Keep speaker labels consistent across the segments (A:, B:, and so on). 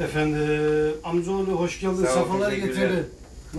A: Efendim, amcaoğlu hoş geldin,
B: Sağ ol,
A: sefalar
B: teşekkürler.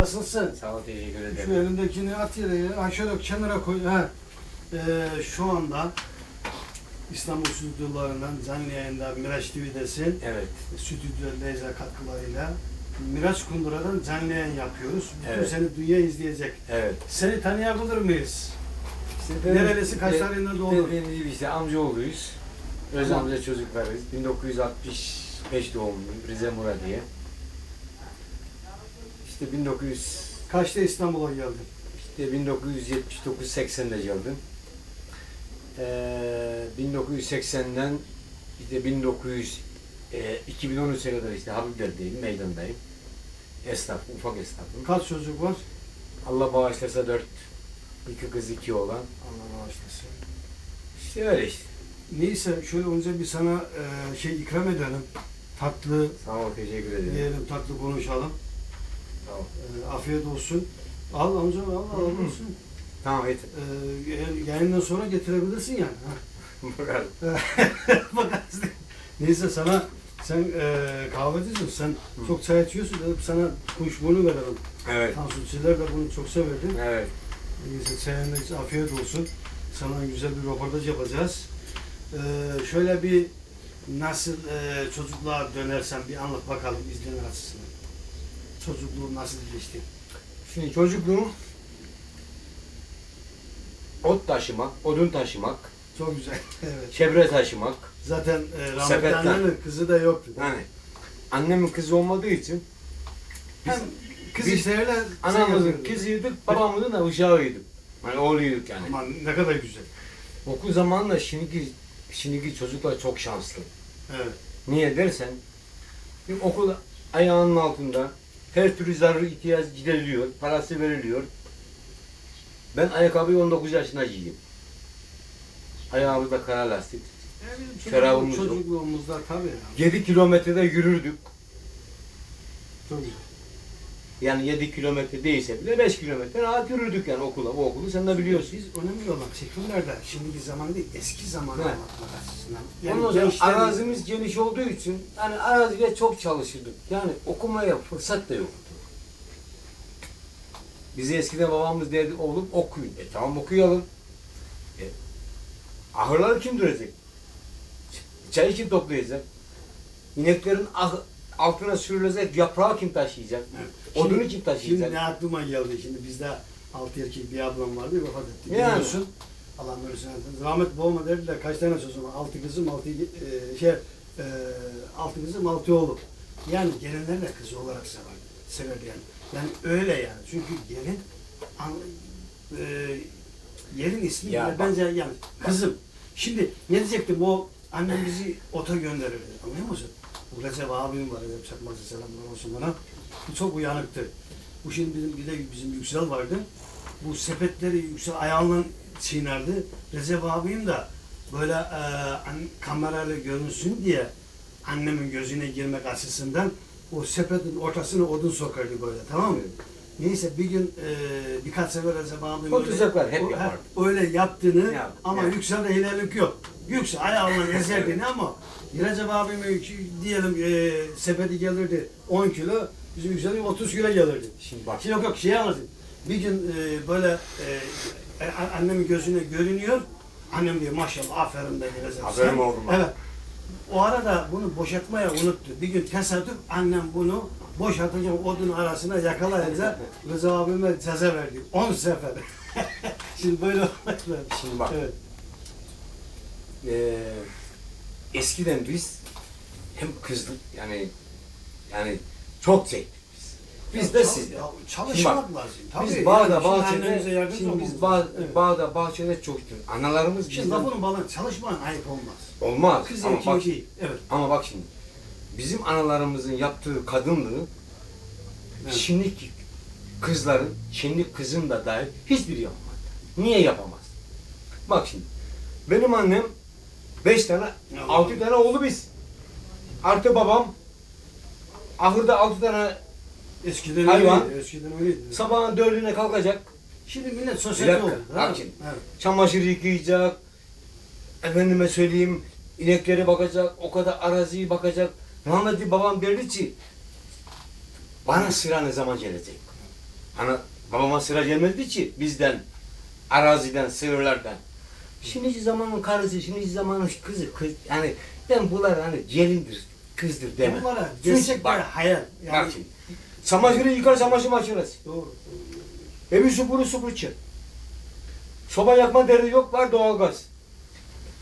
A: Nasılsın?
B: Sağ ol, teşekkür
A: Şu elindekini at yere ya, aşağı dök, kenara koy. Ha. Ee, şu anda İstanbul stüdyolarından canlı yayında Miraç TV'desin.
B: Evet.
A: Stüdyo Leyza katkılarıyla Miraç Kundura'dan canlı yayın yapıyoruz. Bütün
B: Evet.
A: seni dünya izleyecek.
B: Evet.
A: Seni tanıyabilir miyiz?
B: İşte ben-
A: Nerelisi, kaç tarihinden doğdun?
B: Dediğim gibi işte amcaoğluyuz. Öz
A: Tamam.
B: amca çocuklarıyız. 1960 1935 doğumluyum. Rize Mura diye. İşte 1900
A: Kaçta İstanbul'a geldin?
B: işte 1979-80'de geldim. Ee, 1980'den işte 1900 e, 2013'e kadar işte Habibler'deyim, meydandayım. Esnaf, ufak esnafım.
A: Kaç çocuk var?
B: Allah bağışlasa dört, iki kız iki oğlan.
A: Allah bağışlasın.
B: İşte öyle işte.
A: Neyse şöyle önce bir sana e, şey ikram edelim. Tatlı
B: Sağ ol, teşekkür ederim.
A: diyelim, tatlı konuşalım.
B: Sağ ol.
A: E, afiyet olsun. Al amca al, al
B: Hı
A: olsun.
B: Tamam, et.
A: E, yayın- yayından sonra getirebilirsin yani. Ha.
B: Bakalım.
A: Bakarsın. Neyse sana sen e, kahvecisin, sen çok çay içiyorsun dedim sana kuşbuğunu verelim.
B: Evet.
A: Tansuçiler de bunu çok severdi.
B: Evet.
A: Neyse çayında afiyet olsun. Sana güzel bir röportaj yapacağız. Ee, şöyle bir nasıl e, çocukluğa dönersen bir anlat bakalım izleyenler açısından. Çocukluğun nasıl geçti?
B: Şimdi çocukluğum ot taşımak, odun taşımak,
A: Çok güzel. evet.
B: çevre taşımak.
A: Zaten e, rahmetli annenin kızı da yoktu.
B: Yani annemin kızı olmadığı için
A: Hem kız
B: biz
A: işleriyle
B: anamızın
A: yapıyordun.
B: kızıydık, babamızın da uşağıydık. Yani oğluyduk yani.
A: Aman ne kadar güzel.
B: Okul zamanında şimdiki, şimdiki çocuklar çok şanslı.
A: Evet.
B: Niye dersen, bir okul ayağının altında her türlü zaruri ihtiyaç gideriliyor, parası veriliyor. Ben ayakkabıyı 19 yaşında giydim. Ayağımızda kara lastik.
A: Bizim
B: Şarabımız yok.
A: Çocukluğumuzda tabii ya.
B: 7 kilometrede yürürdük.
A: Güzel.
B: Yani 7 kilometre değilse bile 5 kilometre rahat yürürdük yani okula. Bu okulu sen de biliyorsun.
A: Biz önemli olan şekillerde şimdiki zaman değil eski zamanı
B: Evet.
A: anlatmak açısından.
B: Ondan sonra
A: gençlerin-
B: arazimiz geniş olduğu için yani arazide çok çalışırdık. Yani okumaya fırsat da yoktu. Bize eskiden babamız derdi oğlum okuyun. E tamam okuyalım. E, ahırları kim dürecek? Ç- Çayı kim toplayacak? İneklerin ah- altına sürülecek yaprağı kim taşıyacak?
A: Şimdi-
B: Odunu kim taşıyacak?
A: Şimdi ne aklıma geldi şimdi bizde altı erkek bir ablam vardı vefat etti.
B: Yani.
A: Biliyorsun. Allah merhamet eylesin. Rahmet babama dediler kaç tane çocuğum var? Altı kızım, altı e, şey e, altı kızım, altı oğlum. Yani gelinler de kızı olarak sever, severdi yani. Yani öyle yani. Çünkü gelin an, e, yerin ismi
B: Ya bak.
A: bence yani kızım. Şimdi ne diyecektim o annem bizi ota gönderirdi. Anlıyor musun? Bu Recep abim var. Recep Çakmaz'ı selamlar olsun bana. Bu çok uyanıktı. Bu şimdi bizim bir de bizim Yüksel vardı. Bu sepetleri Yüksel ayağından çiğnerdi. Recep abim de böyle e, an- kamerayla görünsün diye annemin gözüne girmek açısından o sepetin ortasına odun sokardı böyle tamam mı? Neyse bir gün e, birkaç sefer Recep abim
B: O
A: öyle-
B: tuzaklar hep yapardı.
A: öyle yaptığını
B: Ya,
A: ama
B: ya.
A: Yüksel'de hilelik yok. Yüksel ayağından ezerdiğini ama Recep abime diyelim e, sepeti gelirdi 10 kilo, bizim Yüksel'in 30 kilo gelirdi.
B: Şimdi bak.
A: Şey yok yok şey anlatayım. Bir gün e, böyle e, a- annemin gözüne görünüyor. Annem diyor maşallah aferin dedi Recep.
B: Aferin oğlum.
A: Evet. O arada bunu boşaltmaya unuttu. Bir gün tesadüf annem bunu boşaltacak odun arasına yakalayınca Rıza abime ceza verdi. 10 sefer. Şimdi böyle.
B: Şimdi bak.
A: Evet.
B: Ee, eskiden biz hem kızdık yani yani çok çektik biz. Biz de siz de.
A: Çalışmak lazım. Tabii.
B: Biz bağda bahçede şimdi biz bağ,
A: lazım. Evet.
B: bağda bahçede çok analarımız
A: Şimdi
B: bizden
A: lafının balan çalışman ayıp olmaz.
B: olmaz
A: Kız
B: ama
A: erkeği
B: bak,
A: değil. Evet.
B: ama bak şimdi bizim analarımızın yaptığı kadınlığı
A: Evet.
B: şimdiki kızların şimdi kızın da dahil hiçbiri yapmadı. Niye yapamaz? Bak şimdi benim annem beş tane altı tane oğlu biz. Artı babam ahırda altı tane
A: Eskiden
B: Hayvan.
A: öyleydi. Eskiden öyleydi.
B: sabahın dördüne kalkacak.
A: Şimdi millet
B: Bir
A: sosyete
B: dakika,
A: oldu.
B: bak
A: ha?
B: şimdi.
A: Evet.
B: Çamaşır yıkayacak. Efendime söyleyeyim inekleri bakacak. O kadar araziyi bakacak. Rahmetli babam derdi ki bana sıra ne zaman gelecek? Ana babama sıra gelmedi ki bizden, araziden, sığırlardan. Şimdiki zamanın karısı, şimdiki zamanın kızı, kız, yani ben bunlar hani gelindir, kızdır deme.
A: Bunlara gerçekten
B: bak,
A: hayal. Yani,
B: bak şimdi, çamaşırı yıkar çamaşır makinesi.
A: Doğru.
B: Evi süpürü süpürçe. Soba yakma derdi yok, var doğalgaz.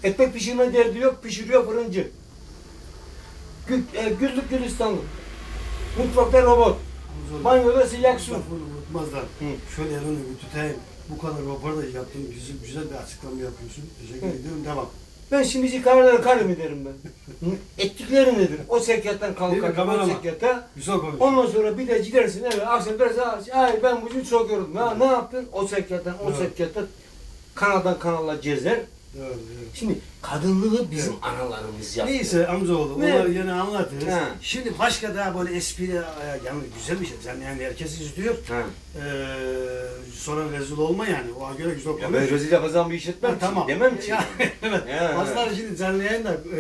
B: Ekmek pişirme derdi yok, pişiriyor fırıncı. Gül, e, güllük gülistanlık. Mutfakta robot. Banyoda sıcak su.
A: Şöyle elini bir tutayım. Bu kadar röportaj yaptın, güzel, güzel bir açıklama yapıyorsun. Teşekkür
B: Hı.
A: ediyorum. Devam.
B: Ben şimdici karıları karı mı derim ben. Hı? Ettikleri nedir? O sekyattan kalkar, o sekyata.
A: Güzel konuş.
B: Ondan sonra bir de gidersin eve, akşam dersin, ay ben bugün çok yoruldum. Ha, ne yaptın? O sekyattan, o
A: Evet.
B: sekyata kanaldan kanala gezer.
A: Doğru, doğru.
B: Şimdi kadınlığı bizim
A: Evet.
B: analarımız yaptı.
A: Neyse amcaoğlu
B: Ne?
A: onları yine anlatırız.
B: Ha.
A: Şimdi başka daha böyle espri, yani güzel bir şey. Yani, yani herkes izliyor.
B: Ha.
A: Ee, sonra rezil olma yani. O göre güzel
B: Ya
A: konuş.
B: ben rezil yapacağım bir iş etmem
A: Ha, tamam.
B: Demem ki.
A: Ya, evet.
B: Ya.
A: Bazıları şimdi canlı yayında e,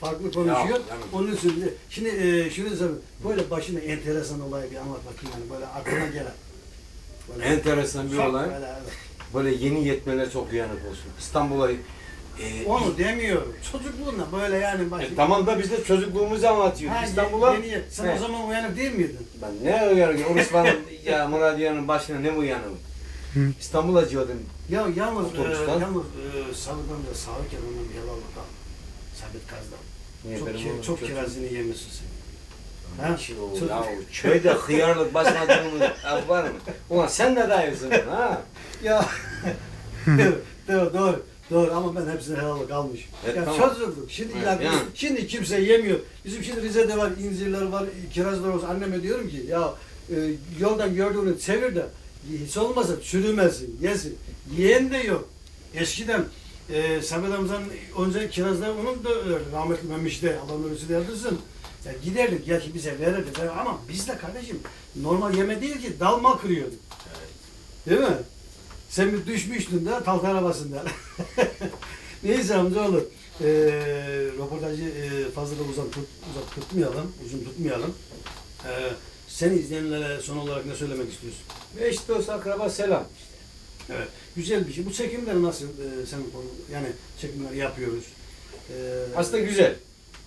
A: farklı konuşuyor.
B: Ya, yani.
A: Onun için de- şimdi e, şunu söyleyeyim. Böyle başına enteresan olay bir anlat bakayım yani böyle aklına gelen. Böyle,
B: Enteresan bir olay.
A: Böyle, evet.
B: Böyle yeni yetmeler çok uyanık olsun. İstanbul'a e,
A: Onu demiyorum. Çocukluğunda böyle yani başı.
B: e, tamam da biz de çocukluğumuzu anlatıyoruz. İstanbul'a
A: yeni- sen
B: He.
A: o zaman uyanık değil miydin?
B: ben ne uyanık? Uruslan'ın ya Muradiye'nin başına ne uyanık? İstanbul'a diyordum.
A: Ya yalnız, e,
B: Otobüsten.
A: yalnız e, Salı'dan da bir helal bakalım. Sabit Kaz'dan.
B: Niye
A: Çok, ki, çok kirazını yemişsin sen. Ha? Çocuk-
B: ya köyde hıyarlık basmadığımız laf var mı? Ulan sen de dayısın ha.
A: Ya doğru, doğru, doğru, ama ben hepsine helallik almış.
B: Evet,
A: ya
B: tamam.
A: çocukluk. Şimdi
B: Evet,
A: yani,
B: yani.
A: şimdi kimse yemiyor. Bizim şimdi Rize'de var, incirler var, kirazlar olsun. Anneme diyorum ki ya e, yoldan gördüğünü çevir de hiç olmazsa çürümesin, yesin. Yiyen de yok. Eskiden e, Samet amcanın önce kirazlar onun da öyle rahmetli Memiş de Allah ömrüsü de yatırsın. Ya giderdik ya ki bize verirdi ama biz de kardeşim normal yeme değil ki dalma kırıyorduk. Değil mi? Sen bir düşmüştün de talk arabasında. Neyse amcaoğlu. Ee, röportajı e, fazla da uzak, tut, uzak tutmayalım, uzun tutmayalım. Ee, seni izleyenlere son olarak ne söylemek istiyorsun?
B: Eş dost akraba selam.
A: Evet, güzel bir şey. Bu çekimler nasıl? E, sen konu- yani çekimler yapıyoruz. Ee,
B: Aslında güzel.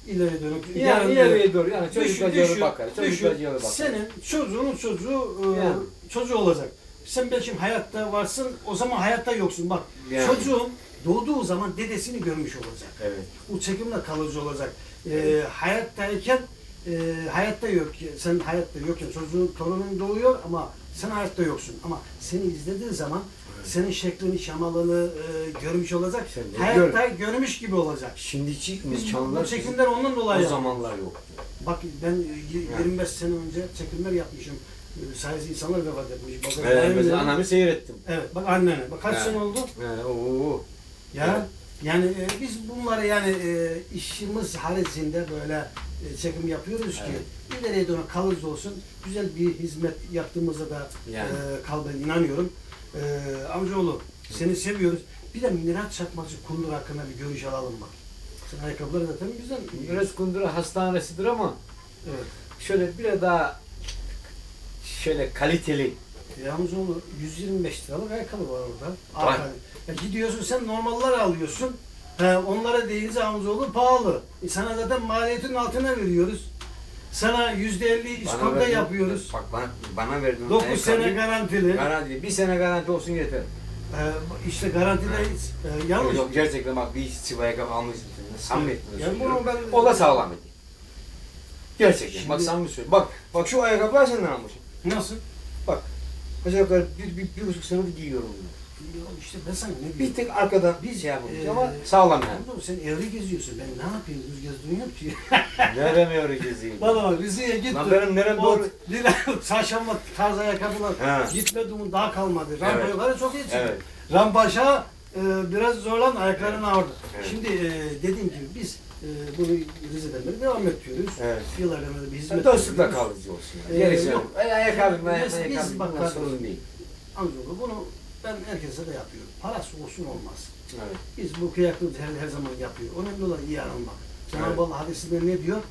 A: ileri dönük.
B: Yani ileriye doğru yani
A: Düşün,
B: çocuk
A: düşün,
B: acıları bakar. Çocuk
A: düşün.
B: acıları bakar.
A: Senin çocuğunun çocuğu e,
B: Yani.
A: çocuğu olacak. Sen belki hayatta varsın, o zaman hayatta yoksun. Bak
B: Yani.
A: çocuğun doğduğu zaman dedesini görmüş olacak.
B: Evet.
A: Bu çekimle kalıcı olacak. E, hayattayken e, hayatta yok. Sen hayatta yokken çocuğun torunun doğuyor ama sen hayatta yoksun. Ama seni izlediği zaman senin şeklini, şamalını e, görmüş olacak.
B: Sen de
A: Hayatta görmüş gibi olacak.
B: Şimdiki imkanlar
A: bu çekimler ondan dolayı.
B: o zamanlar yok.
A: Bak ben y-
B: Yani.
A: 25 sene önce çekimler yapmışım. Ee, Sayısı insanlar vefat etmiş. Bak,
B: Evet,
A: benim
B: mesela anamı seyrettim.
A: Evet bak annene. Bak kaç
B: Evet.
A: sene oldu?
B: Oo.
A: Ya
B: Evet.
A: yani e, biz bunları yani e, işimiz haricinde böyle e, çekim yapıyoruz ki ileriye dönük kalıcı olsun. Güzel bir hizmet yaptığımıza da
B: Yani.
A: e, kalben inanıyorum. E, amcaoğlu seni seviyoruz. Bir de Miraç Çakmacı Kundur hakkında bir görüş alalım bak. Sen ayakkabıları zaten güzel.
B: Biraz Kundura hastanesidir ama
A: Evet.
B: şöyle biraz daha şöyle kaliteli.
A: Yalnız onu 125 liralık ayakkabı var orada. Ya gidiyorsun sen normaller alıyorsun. He, onlara deyince Hamzoğlu pahalı. E sana zaten maliyetin altına veriyoruz. Sana yüzde elli iskonto
B: verdin-
A: yapıyoruz.
B: Bak bana, bana verdin.
A: 9 sene garantili.
B: Garanti. Bir sene garanti olsun yeter.
A: Ee, işte garantide hiç. E, yalnız.
B: Yok gerçekten bak bir sıvı ayakkabı almışsın. Samimiyetle
A: Yani bunu ben-
B: O da sağlam idi. Gerçekten.
A: Şimdi-
B: Bak samimi söylüyorum. Bak, bak şu ayakkabılar senden almışım.
A: Nasıl?
B: Aşağı yukarı bir, bir, bir buçuk senedir giyiyorum bunu.
A: Ya işte ben sana ne
B: Bir tek arkadan bir şey yapmış
A: Ee,
B: ama sağlam yani.
A: Sen evli geziyorsun. Ben ne yapayım? Düz gezdiğin yok ki.
B: Nereme öğreteceğim?
A: Valla bak Rize'ye gittim.
B: Lan benim nerem doğru-
A: Lila çarşamba tarz ayakkabılar.
B: He.
A: Gitmediğimin daha kalmadı. Rampa
B: Evet.
A: yukarı çok iyi çıktı.
B: Evet.
A: Rampa aşağı e, biraz zorlan ayakların ağırdı.
B: Evet.
A: Şimdi e, dediğim gibi biz e, bunu Rize'den beri devam ediyoruz.
B: Evet.
A: Yıllardan beri bir hizmet
B: Dostlukla
A: veriyoruz.
B: kalıcı olsun.
A: Ee,
B: Yani. Gerisi
A: yok.
B: yok. Ay, ayakkabı,
A: Biz- biz bak
B: değil.
A: Amcaoğlu bunu ben herkese de yapıyorum. Parası olsun olmaz.
B: Evet.
A: Biz bu kıyaklığı her, her zaman yapıyor. Önemli olan iyi anılmak. Cenab-ı. Allah hadisinde ne diyor?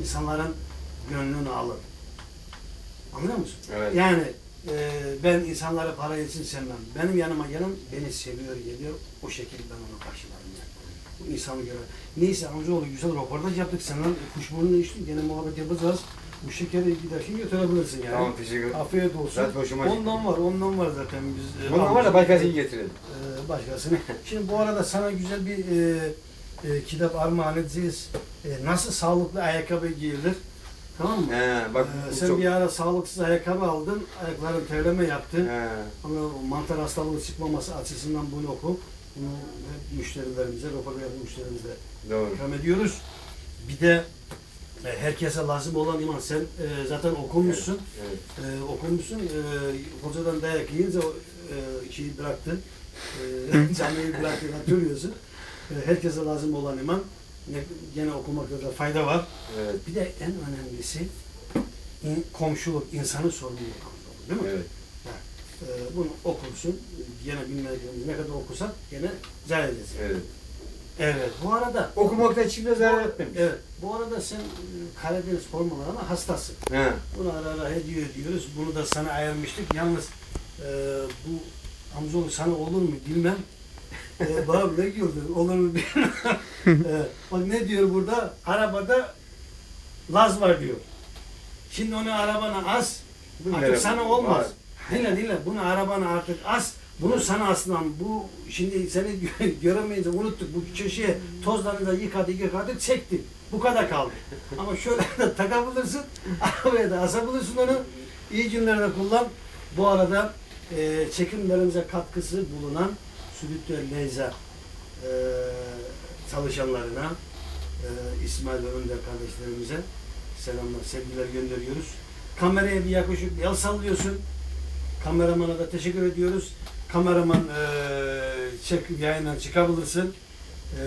A: insanların gönlünü alır. Anlıyor musun?
B: Evet.
A: Yani e, ben insanları para için sevmem. Benim yanıma gelen beni seviyor, geliyor. O şekilde ben onu karşılarım. Yani. Bu insanı göre. Neyse amcaoğlu güzel röportaj yaptık. Senden kuşburnunu içtik. Gene muhabbet yapacağız. Bu şekeri giderken götürebilirsin yani.
B: Tamam teşekkür ederim.
A: Afiyet olsun.
B: Zaten hoşuma gitti.
A: ondan var, ondan var zaten biz. e,
B: Bundan var da
A: almıştık.
B: başkasını getirelim.
A: Ee, başkasını. Şimdi bu arada sana güzel bir e, e, kitap armağan edeceğiz. E, nasıl sağlıklı ayakkabı giyilir? Tamam mı?
B: He, bak
A: Ee,
B: bu
A: sen
B: çok...
A: bir ara sağlıksız ayakkabı aldın, ayakların terleme yaptı.
B: He.
A: Ama mantar hastalığı çıkmaması açısından bunu oku. Bunu hep müşterilerimize, yapan müşterilerimize
B: Doğru.
A: ikram ediyoruz. Bir de herkese lazım olan iman. Sen e, zaten okumuşsun.
B: Evet.
A: Ee, okumuşsun, e, hocadan dayak yiyince o e, şeyi bıraktın, e, camiyi bıraktın, hatırlıyorsun. E, herkese lazım olan iman, ne, gene okumakta da fayda var.
B: Evet.
A: Bir de en önemlisi in- komşuluk, insanın sorumluluğu değil mi?
B: Evet.
A: E, bunu okursun, gene bilmediğimiz ne kadar okusak gene zarar edeceksin.
B: Evet.
A: Evet, bu arada
B: Okumakta içimde zarar etmemiş.
A: Evet, bu arada sen e, Karadeniz formalarına hastasın.
B: He.
A: Bunu ara ara hediye ediyoruz. Bunu da sana ayırmıştık. Yalnız e, bu amcaoğlu sana olur mu bilmem. E, bana ne güldün? Olur mu bilmem. e, bak ne diyor burada? Arabada Laz var diyor. Şimdi onu arabana as. Artık sana olmaz.
B: var.
A: Dinle dinle. Bunu arabana artık as. Bunu sana aslan. Bu şimdi seni gö- göremeyince unuttuk. Bu köşeye tozlarını da yıkadık yıkadık çektik. Bu kadar kaldı. Ama şöyle de takabilirsin. Arabaya da asabilirsin onu. İyi günlerde kullan. Bu arada e, çekimlerimize katkısı bulunan Sülütü Leyza e, çalışanlarına e, İsmail ve Önder kardeşlerimize selamlar, sevgiler gönderiyoruz. Kameraya bir yaklaşık bir el sallıyorsun. Kameramana da teşekkür ediyoruz. Kameraman e, çek, yayından çıkabilirsin. E,